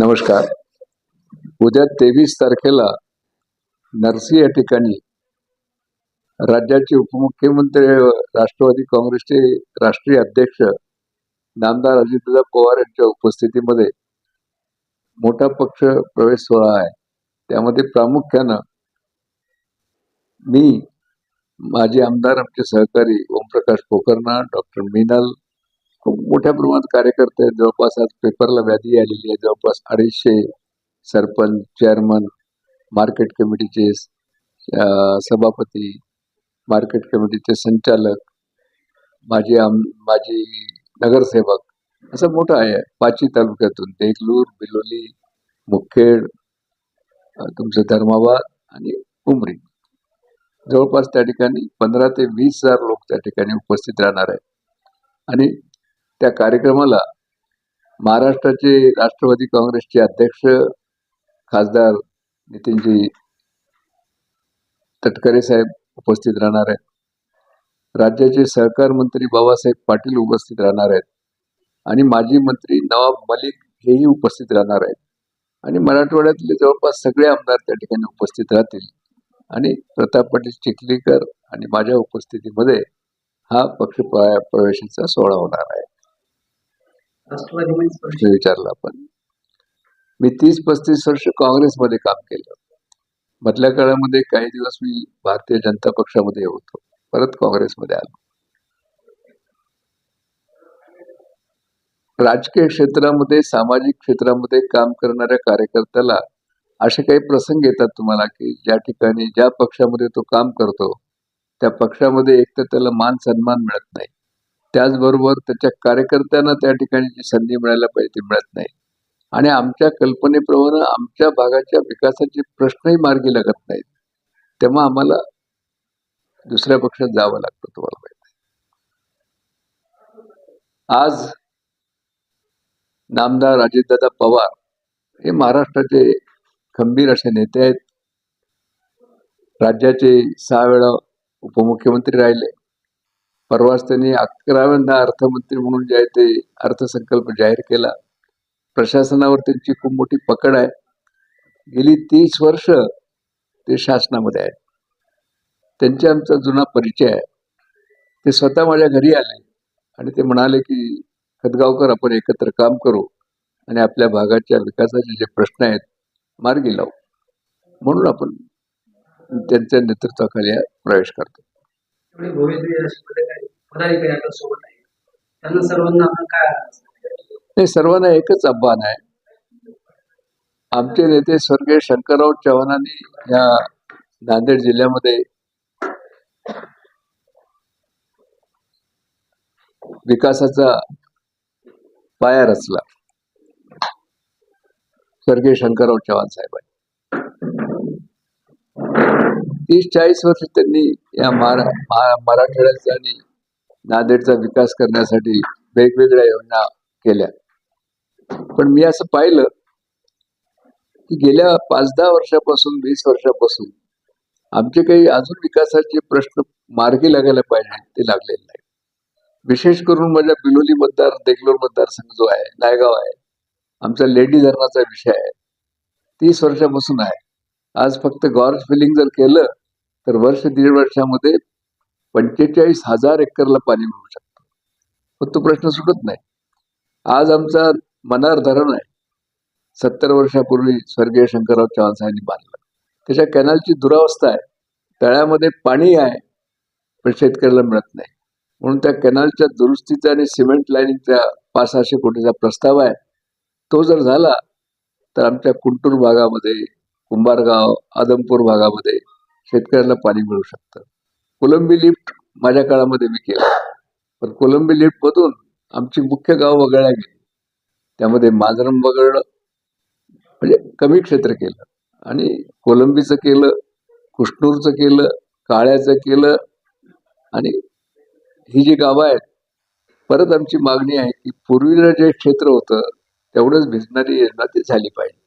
नमस्कार. उद्या तेवीस तारखेला नरसी या ठिकाणी राज्याचे उपमुख्यमंत्री व राष्ट्रवादी काँग्रेसचे राष्ट्रीय अध्यक्ष नामदार अजितदादा पवार यांच्या उपस्थितीमध्ये मोठा पक्ष प्रवेश सोहळा आहे. त्यामध्ये प्रामुख्यानं मी माजी आमदार आमचे सहकारी ओमप्रकाश पोखरना डॉक्टर मीनल खूप मोठ्या प्रमाणात कार्यकर्ते आहेत. जवळपास आज पेपरला व्याधी आलेली आहे. जवळपास अडीचशे सरपंच चेअरमन मार्केट कमिटीचे सभापती मार्केट कमिटीचे संचालक माजी आम माजी नगरसेवक असं मोठं आहे. पाची तालुक्यातून देगलूर बिलोली मुखेड तुमचं धर्माबाद आणि उमरी. जवळपास त्या ठिकाणी पंधरा ते वीस हजार लोक त्या ठिकाणी उपस्थित राहणार आहे आणि त्या कार्यक्रमाला महाराष्ट्राचे राष्ट्रवादी काँग्रेसचे अध्यक्ष खासदार नितीनजी तटकरे साहेब उपस्थित राहणार आहेत. राज्याचे सहकार मंत्री बाबासाहेब पाटील उपस्थित राहणार आहेत. आणि माजी मंत्री नवाब मलिक हेही उपस्थित राहणार आहेत. आणि मराठवाड्यातले जवळपास सगळे आमदार त्या ठिकाणी उपस्थित राहतील. आणि प्रताप पाटील चिखलीकर आणि माझ्या उपस्थितीमध्ये हा पक्ष प्रवेशाचा सोहळा होणार आहे. विचारला आपण. मी तीस पस्तीस वर्ष काँग्रेसमध्ये काम केलं. मधल्या काळामध्ये काही दिवस मी भारतीय जनता पक्षामध्ये होतो. परत काँग्रेसमध्ये आलो. राजकीय क्षेत्रामध्ये सामाजिक क्षेत्रामध्ये काम करणाऱ्या कार्यकर्त्याला असे काही प्रसंग येतात तुम्हाला की ज्या ठिकाणी ज्या पक्षामध्ये तो काम करतो त्या पक्षामध्ये एक तर त्याला मान सन्मान मिळत नाही. त्याचबरोबर त्याच्या कार्यकर्त्यांना त्या ठिकाणी जी संधी मिळायला पाहिजे ती मिळत नाही. आणि आमच्या कल्पनेप्रमाणे आमच्या भागाच्या विकासाचे प्रश्नही मार्गी लागत नाहीत. तेव्हा आम्हाला दुसऱ्या पक्षात जावं लागतं तुम्हाला माहिती आज नामदार अजितदादा पवार हे महाराष्ट्राचे खंबीर असे नेते आहेत. राज्याचे सहा वेळा उपमुख्यमंत्री राहिले. परवाच त्यांनी अकराव्यांदा अर्थमंत्री म्हणून जे आहे ते अर्थसंकल्प जाहीर केला. प्रशासनावर त्यांची खूप मोठी पकड आहे. गेली तीस वर्ष ते शासनामध्ये आहेत. त्यांच्या आमचा जुना परिचय आहे. ते स्वतः माझ्या घरी आले आणि ते म्हणाले की खतगावकर आपण एकत्र काम करू आणि आपल्या भागाच्या विकासाचे जे प्रश्न आहेत मार्गी लावू. म्हणून आपण त्यांच्या नेतृत्वाखाली प्रवेश करतो. पदाधिकारी आपल्यासोबत आहे. त्यांना सर्वांना आपण काय आव्हान हे सर्वांना एकच आव्हान आहे. आमचे नेते स्वर्गीय शंकरराव चव्हाणांनी या नांदेड जिल्ह्यामध्ये विकासाचा पाया रचला. स्वर्गीय शंकरराव चव्हाण साहेबांनी. तीस चाळीस वर्ष त्यांनी या महारा मराठवाड्याचा आणि नांदेडचा विकास करण्यासाठी वेगवेगळ्या योजना केल्या. पण मी असं पाहिलं की गेल्या पाच दहा वर्षापासून वीस वर्षापासून आमचे काही अजून विकासाचे प्रश्न मार्गी लागायला पाहिजे ते लागलेले नाही विशेष करून माझ्या बिलोली मतदार देगलोर मतदारसंघ जो आहे नायगाव आहे आमचा लेडी धरणाचा विषय आहे तीस वर्षापासून आहे. आज फक्त गॉर्ज फिलिंग जर केलं तर वर्ष दीड वर्षामध्ये पंचेचाळीस हजार एकरला पाणी मिळू शकतं. पण तो प्रश्न सुटत नाही. आज आमचा मनार धरण आहे. सत्तर वर्षापूर्वी स्वर्गीय शंकरराव चव्हाण साहेबांनी बांधलं. त्याच्या कॅनलची दुरावस्था आहे. तळ्यामध्ये पाणी आहे पण शेतकऱ्याला मिळत नाही. म्हणून त्या कॅनलच्या दुरुस्तीचा आणि सिमेंट लाईनिंगचा पाच सहाशे कोटीचा प्रस्ताव आहे. तो जर झाला तर आमच्या कुंटूर भागामध्ये कुंभारगाव आदमपूर भागामध्ये शेतकऱ्याला पाणी मिळू शकतं. कोलंबी लिफ्ट माझ्या काळामध्ये मी केलं. पण कोलंबी लिफ्टमधून आमची मुख्य गाव वगळल्या गेली. त्यामध्ये माजरम वगळलं. म्हणजे कमी क्षेत्र केलं. आणि कोलंबीचं केलं कुष्णूरचं केलं काळ्याचं केलं आणि ही जी गावं आहेत परत आमची मागणी आहे की पूर्वीला जे क्षेत्र होतं तेवढंच भिजणारी योजना ती झाली पाहिजे.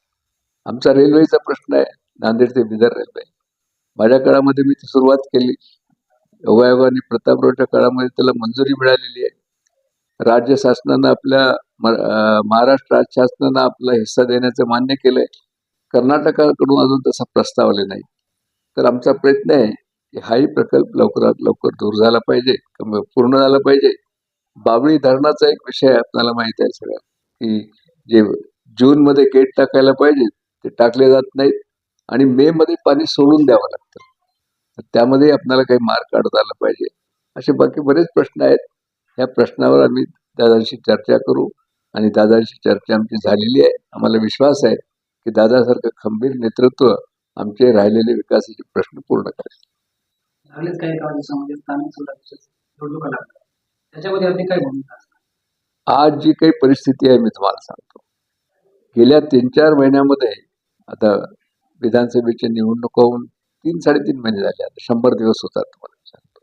आमचा रेल्वेचा प्रश्न आहे नांदेड ते बिदर रेल्वे. माझ्या काळामध्ये मी ती सुरुवात केली. योगायोगाने प्रतापरावच्या काळामध्ये त्याला मंजुरी मिळालेली आहे. राज्य शासनानं आपल्या म- महाराष्ट्र राज्य शासनानं आपला हिस्सा देण्याचं मान्य केलंय. कर्नाटकाकडून अजून तसा प्रस्ताव आले नाही. तर आमचा प्रयत्न आहे की हाही प्रकल्प लवकरात लवकर दूर झाला पाहिजे पूर्ण झाला पाहिजे. बावळी धरणाचा एक विषय आपल्याला माहीत आहे सगळं की जे जून मध्ये गेट टाकायला पाहिजे ते टाकले जात नाहीत. आणि मे मध्ये पाणी सोडून द्यावं लागतं. त्यामध्ये आपल्याला काही मार्ग काढता आला पाहिजे. असे बाकी बरेच प्रश्न आहेत. या प्रश्नावर आम्ही दादांशी चर्चा करू. आणि दादांशी चर्चा आमची झालेली आहे. आम्हाला विश्वास आहे की दादासारखं खंबीर नेतृत्व आमचे राहिलेले विकासाचे प्रश्न पूर्ण करेल. आज जी काही परिस्थिती आहे मी तुम्हाला सांगतो. गेल्या तीन चार महिन्यामध्ये आता विधानसभेची निवडणूक होऊन तीन साडेतीन महिने झाले आता. शंभर दिवस होतात तुम्हाला सांगतो.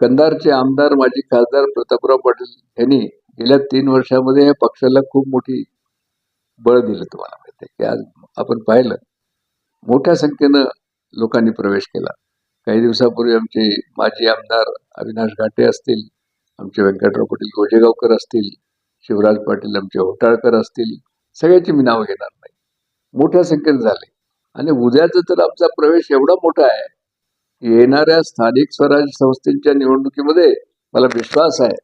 कंधारचे आमदार माजी खासदार प्रतापराव पाटील यांनी गेल्या तीन वर्षामध्ये या पक्षाला खूप मोठी बळ दिलं तुम्हाला माहिती की आज आपण पाहिलं मोठ्या संख्येनं लोकांनी प्रवेश केला. काही दिवसापूर्वी आमचे माजी आमदार अविनाश घाटे असतील आमचे व्यंकटराव पाटील गोजेगावकर असतील शिवराज पाटील आमचे होटाळकर असतील सगळ्याची मी नावं घेणार नाही. मोठ्या संख्येने झाले. आणि उद्याचा तर आमचा प्रवेश एवढा मोठा आहे की येणाऱ्या स्थानिक स्वराज्य संस्थेच्या निवडणुकीमध्ये मला विश्वास आहे.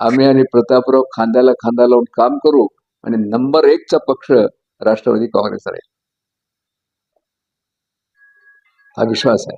आम्ही आणि प्रतापराव खांद्याला खांदा लावून काम करू आणि नंबर एकचा पक्ष राष्ट्रवादी काँग्रेस राहील हा विश्वास आहे.